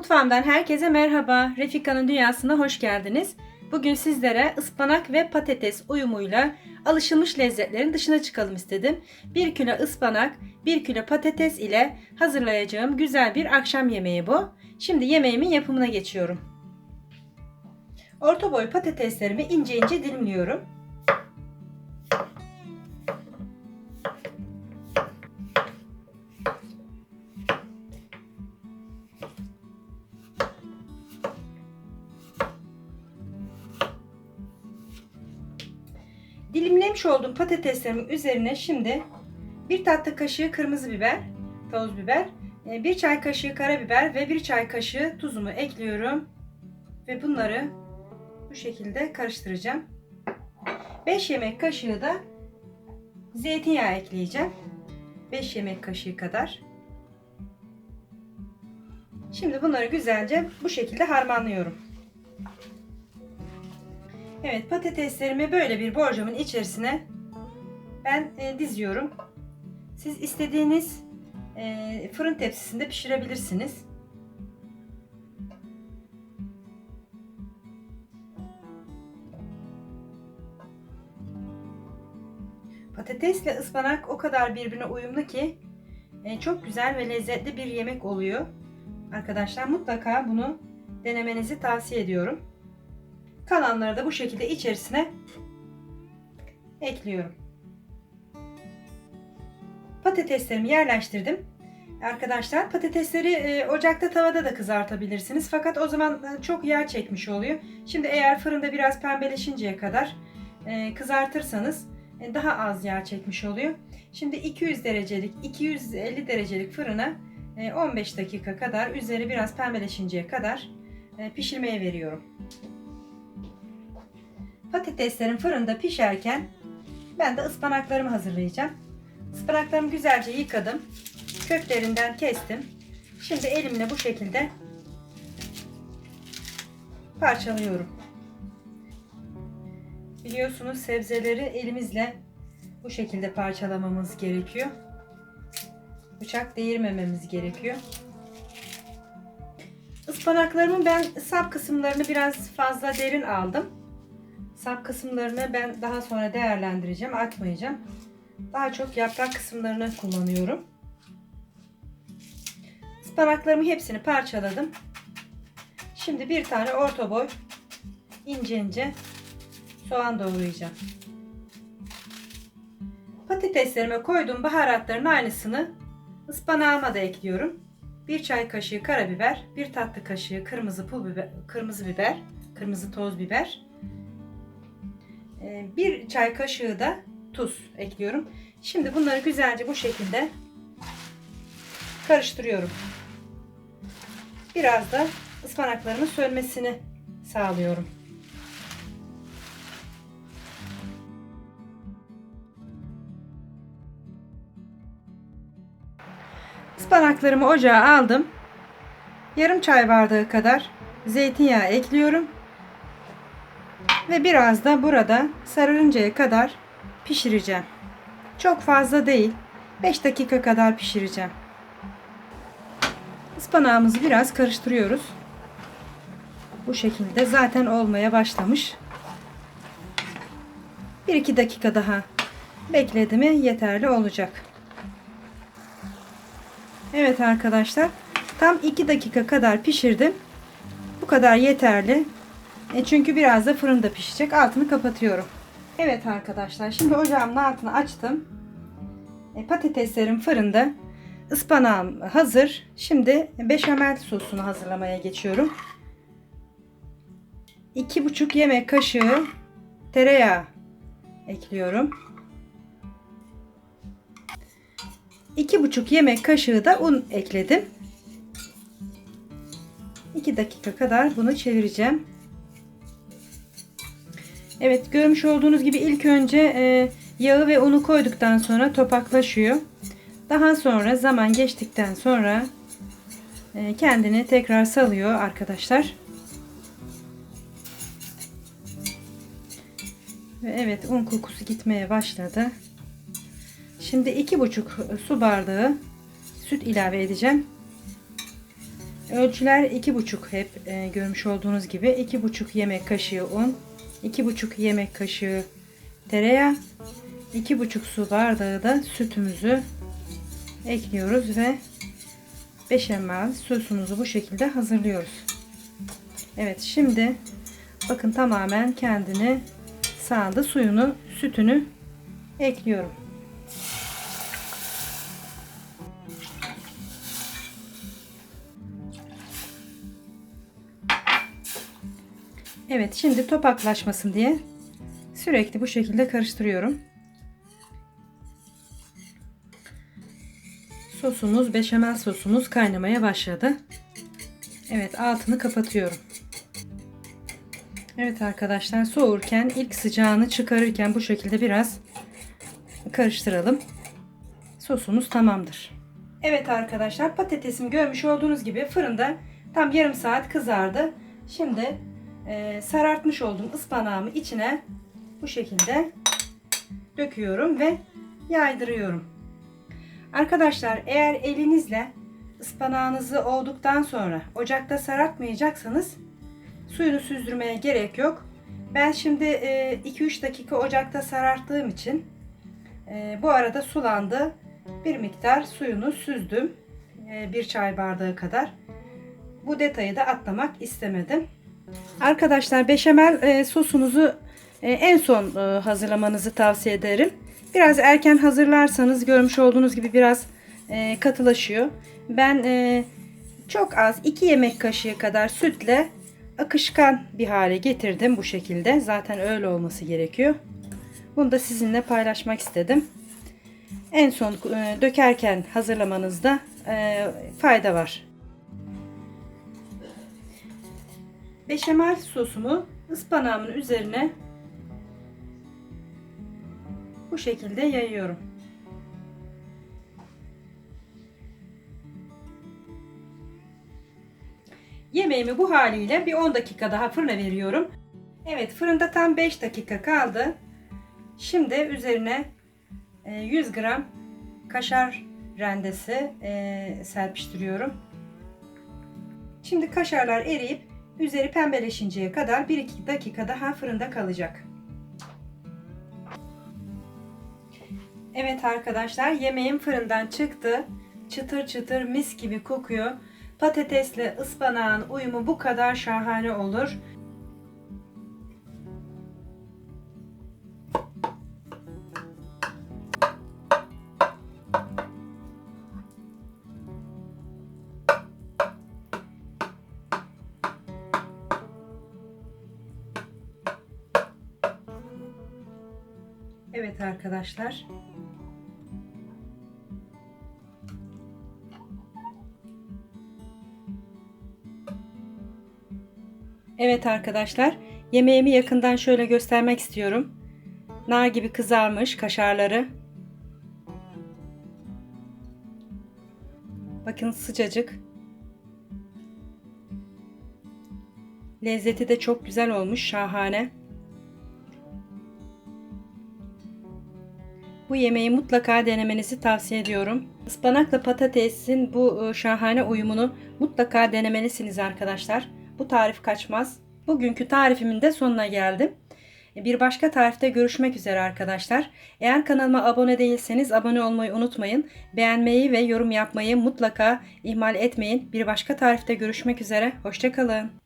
Mutfağımdan herkese merhaba. Refika'nın dünyasına hoş geldiniz. Bugün sizlere ıspanak ve patates uyumuyla alışılmış lezzetlerin dışına çıkalım istedim. 1 kilo ıspanak, 1 kilo patates ile hazırlayacağım güzel bir akşam yemeği bu. Şimdi yemeğimin yapımına geçiyorum. Orta boy patateslerimi ince ince dilimliyorum. Dilimlemiş olduğum patateslerimin üzerine şimdi bir tatlı kaşığı kırmızı biber, toz biber, e, bir çay kaşığı karabiber ve bir çay kaşığı tuzumu ekliyorum. Ve bunları bu şekilde karıştıracağım. 5 yemek kaşığı da zeytinyağı ekleyeceğim. 5 yemek kaşığı kadar. Şimdi bunları güzelce bu şekilde harmanlıyorum. Evet patateslerimi böyle bir borcamın içerisine ben e, diziyorum. Siz istediğiniz e, fırın tepsisinde pişirebilirsiniz. Patatesle ıspanak o kadar birbirine uyumlu ki e, çok güzel ve lezzetli bir yemek oluyor. Arkadaşlar mutlaka bunu denemenizi tavsiye ediyorum. Kalanları da bu şekilde içerisine ekliyorum. Patateslerimi yerleştirdim. Arkadaşlar patatesleri e, ocakta tavada da kızartabilirsiniz. Fakat o zaman e, çok yağ çekmiş oluyor. Şimdi eğer fırında biraz pembeleşinceye kadar e, kızartırsanız daha az yağ çekmiş oluyor. Şimdi 200 derecelik 250 derecelik fırına 15 dakika kadar üzeri biraz pembeleşinceye kadar pişirmeye veriyorum. Patateslerim fırında pişerken ben de ıspanaklarımı hazırlayacağım. Ispanaklarımı güzelce yıkadım. Köklerinden kestim. Şimdi elimle bu şekilde parçalıyorum. Biliyorsunuz sebzeleri elimizle bu şekilde parçalamamız gerekiyor. Bıçak değirmememiz gerekiyor. Ispanaklarımın ben sap kısımlarını biraz fazla derin aldım. Sap kısımlarını ben daha sonra değerlendireceğim, atmayacağım. Daha çok yaprak kısımlarını kullanıyorum. Ispanaklarımı hepsini parçaladım. Şimdi bir tane orta boy ince ince soğan doğrayacağım. Patateslerime koyduğum baharatların aynısını ıspanağıma da ekliyorum. Bir çay kaşığı karabiber, bir tatlı kaşığı kırmızı pul biber, kırmızı biber, kırmızı toz biber, bir çay kaşığı da tuz ekliyorum. Şimdi bunları güzelce bu şekilde karıştırıyorum. Biraz da ıspanaklarımın sönmesini sağlıyorum. Ispanaklarımı ocağa aldım. Yarım çay bardağı kadar zeytinyağı ekliyorum. Ve biraz da burada sararıncaya kadar pişireceğim. Çok fazla değil. 5 dakika kadar pişireceğim. Ispanağımızı biraz karıştırıyoruz. Bu şekilde zaten olmaya başlamış. 1-2 dakika daha bekledi yeterli olacak. Evet arkadaşlar tam 2 dakika kadar pişirdim. Bu kadar yeterli. E çünkü biraz da fırında pişecek. Altını kapatıyorum. Evet arkadaşlar şimdi ocağımın altını açtım. E, patateslerim fırında. Ispanağım hazır. Şimdi beşamel sosunu hazırlamaya geçiyorum. 2,5 yemek kaşığı tereyağı ekliyorum. 2,5 yemek kaşığı da un ekledim. 2 dakika kadar bunu çevireceğim. Evet görmüş olduğunuz gibi ilk önce e, yağı ve unu koyduktan sonra topaklaşıyor. Daha sonra zaman geçtikten sonra e, kendini tekrar salıyor arkadaşlar. Ve evet un kokusu gitmeye başladı. Şimdi iki buçuk su bardağı süt ilave edeceğim. Ölçüler 2,5 hep e, görmüş olduğunuz gibi 2,5 yemek kaşığı un, 2,5 yemek kaşığı tereyağı, 2,5 su bardağı da sütümüzü ekliyoruz ve beşamel sosumuzu bu şekilde hazırlıyoruz. Evet şimdi bakın tamamen kendini sağdı. Suyunu, sütünü ekliyorum. Evet şimdi topaklaşmasın diye sürekli bu şekilde karıştırıyorum. Sosumuz, beşamel sosumuz kaynamaya başladı. Evet altını kapatıyorum. Evet arkadaşlar soğurken ilk sıcağını çıkarırken bu şekilde biraz karıştıralım. Sosumuz tamamdır. Evet arkadaşlar patatesim görmüş olduğunuz gibi fırında tam yarım saat kızardı. Şimdi e, sarartmış olduğum ıspanağımı içine bu şekilde döküyorum ve yaydırıyorum. Arkadaşlar eğer elinizle ıspanağınızı olduktan sonra ocakta sarartmayacaksanız suyunu süzdürmeye gerek yok. Ben şimdi 2-3 dakika ocakta sararttığım için e, bu arada sulandı. Bir miktar suyunu süzdüm. E, bir çay bardağı kadar. Bu detayı da atlamak istemedim. Arkadaşlar beşamel e, sosunuzu en son hazırlamanızı tavsiye ederim. Biraz erken hazırlarsanız görmüş olduğunuz gibi biraz katılaşıyor. Ben çok az 2 yemek kaşığı kadar sütle akışkan bir hale getirdim bu şekilde. Zaten öyle olması gerekiyor. Bunu da sizinle paylaşmak istedim. En son e, dökerken hazırlamanızda e, fayda var. Beşamel sosumu ıspanağımın üzerine bu şekilde yayıyorum. Yemeğimi bu haliyle bir 10 dakika daha fırına veriyorum. Evet fırında tam 5 dakika kaldı. Şimdi üzerine 100 e, gram kaşar rendesi e, serpiştiriyorum. Şimdi kaşarlar eriyip üzeri pembeleşinceye kadar 1-2 dakika daha fırında kalacak. Evet arkadaşlar yemeğim fırından çıktı. Çıtır çıtır mis gibi kokuyor. Patatesle ıspanağın uyumu bu kadar şahane olur. Evet arkadaşlar. Evet arkadaşlar, yemeğimi yakından şöyle göstermek istiyorum. Nar gibi kızarmış kaşarları. Bakın sıcacık. Lezzeti de çok güzel olmuş, şahane. Bu yemeği mutlaka denemenizi tavsiye ediyorum. Ispanakla patatesin bu ıı, şahane uyumunu mutlaka denemelisiniz arkadaşlar. Bu tarif kaçmaz. Bugünkü tarifimin de sonuna geldim. Bir başka tarifte görüşmek üzere arkadaşlar. Eğer kanalıma abone değilseniz abone olmayı unutmayın. Beğenmeyi ve yorum yapmayı mutlaka ihmal etmeyin. Bir başka tarifte görüşmek üzere. Hoşçakalın.